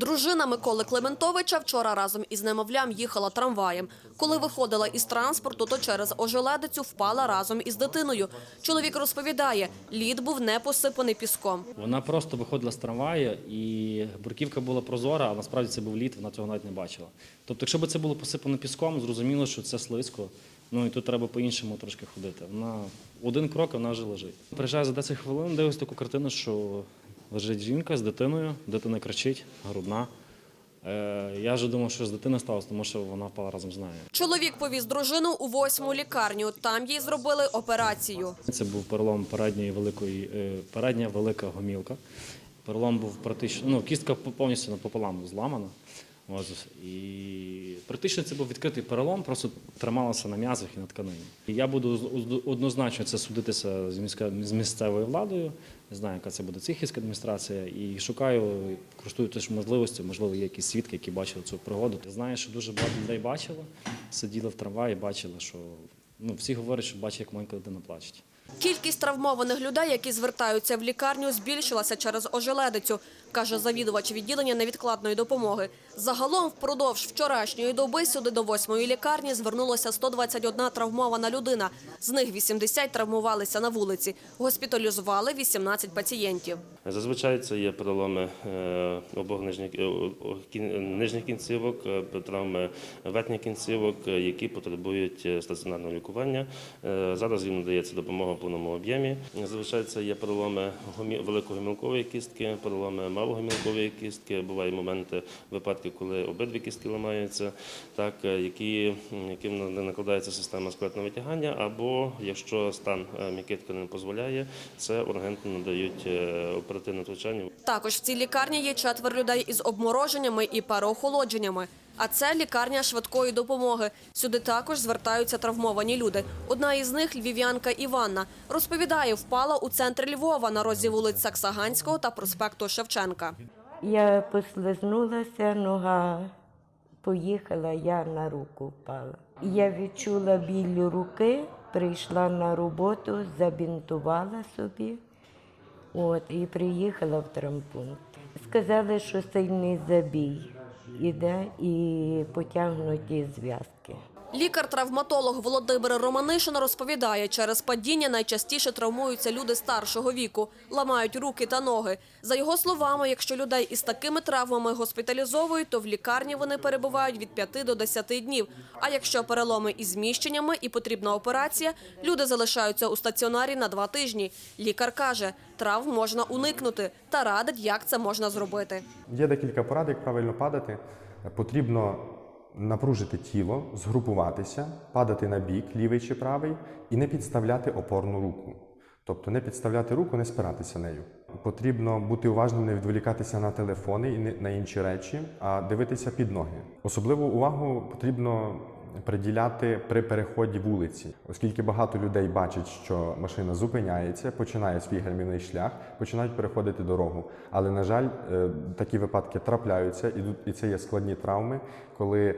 Дружина Миколи Клементовича вчора разом із немовлям їхала трамваєм. Коли виходила із транспорту, то через ожеледицю впала разом із дитиною. Чоловік розповідає, лід був не посипаний піском. Вона просто виходила з трамваю, і бурківка була прозора, а насправді це був лід, вона цього навіть не бачила. Тобто, якщо б це було посипано піском, зрозуміло, що це слизько. Ну і тут треба по-іншому трошки ходити. Вона один крок, вона вже лежить. Приїжджаю за 10 хвилин, дивлюсь таку картину, що лежить жінка з дитиною, дитина кричить, грудна. Е, я вже думав, що з дитини сталося, тому що вона впала разом з нею. Чоловік повіз дружину у восьму лікарню. Там їй зробили операцію. Це був перелом передньої великої, е, передня велика гомілка. Перелом був практично, ну, кістка повністю напополам зламана. І практично це був відкритий перелом, просто трималося на м'язах і на тканині. Я буду однозначно це судитися з місцевою владою. Не знаю, яка це буде цихівська адміністрація. І шукаю, користуючись можливістю, можливо, є якісь свідки, які бачили цю пригоду. Знаю, що дуже багато людей бачило, сиділи в трамваї, бачили, що ну, всі говорять, що бачать, як маленька дитина плаче. Кількість травмованих людей, які звертаються в лікарню, збільшилася через ожеледицю, каже завідувач відділення невідкладної допомоги. Загалом впродовж вчорашньої доби сюди до восьмої лікарні звернулося 121 травмована людина. З них 80 травмувалися на вулиці. Госпіталізували 18 пацієнтів. Зазвичай це є переломи е, обох нижніх, е, нижніх кінцівок, е, травми верхніх кінцівок, які потребують стаціонарного лікування. Зараз їм надається допомога повному об'ємі. Це є переломи гомі- великогомілкової кістки, переломи малогомілкової кістки. Бувають моменти, випадки, коли обидві кістки ламаються, так, е, які, яким на- накладається система скелетного витягання, або якщо стан е, м'яких тканин дозволяє, це ургентно надають е, оперативне втручання. Також в цій лікарні є четвер людей із обмороженнями і переохолодженнями. А це лікарня швидкої допомоги. Сюди також звертаються травмовані люди. Одна із них львів'янка Іванна розповідає, впала у центрі Львова на розі вулиць Саксаганського та проспекту Шевченка. Я послизнулася, нога поїхала, я на руку впала. Я відчула біль руки, прийшла на роботу, забінтувала собі от, і приїхала в травмпункт. Сказали, що сильний забій іде і потягнуті зв'язки. Лікар-травматолог Володимир Романишин розповідає, через падіння найчастіше травмуються люди старшого віку, ламають руки та ноги. За його словами, якщо людей із такими травмами госпіталізовують, то в лікарні вони перебувають від 5 до 10 днів. А якщо переломи із зміщеннями і потрібна операція, люди залишаються у стаціонарі на два тижні. Лікар каже, травм можна уникнути та радить, як це можна зробити. Є декілька порад, як правильно падати. Потрібно напружити тіло, згрупуватися, падати на бік, лівий чи правий, і не підставляти опорну руку. Тобто не підставляти руку, не спиратися нею. Потрібно бути уважним, не відволікатися на телефони і на інші речі, а дивитися під ноги. Особливу увагу потрібно приділяти при переході вулиці, оскільки багато людей бачать, що машина зупиняється, починає свій гальмівний шлях, починають переходити дорогу. Але на жаль, е, такі випадки трапляються, і це є складні травми, коли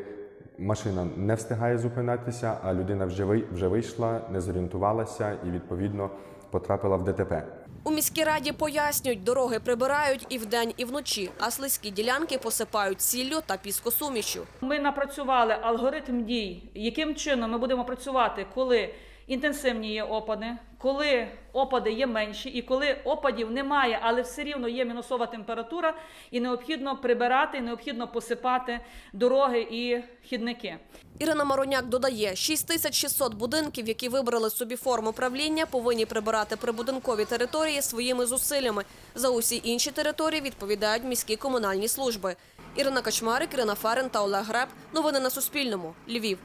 машина не встигає зупинятися, а людина вже вийшла, не зорієнтувалася і відповідно потрапила в ДТП. У міській раді пояснюють, дороги прибирають і вдень, і вночі, а слизькі ділянки посипають сіллю та піскосумішю. Ми напрацювали алгоритм дій, яким чином ми будемо працювати, коли інтенсивні є опади, коли опади є менші, і коли опадів немає, але все рівно є мінусова температура, і необхідно прибирати, і необхідно посипати дороги і хідники. Ірина Мароняк додає, 6600 будинків, які вибрали собі форму правління, повинні прибирати прибудинкові території своїми зусиллями. За усі інші території відповідають міські комунальні служби. Ірина Качмарик, Ірина Ферен та Олег Греб. Новини на Суспільному. Львів.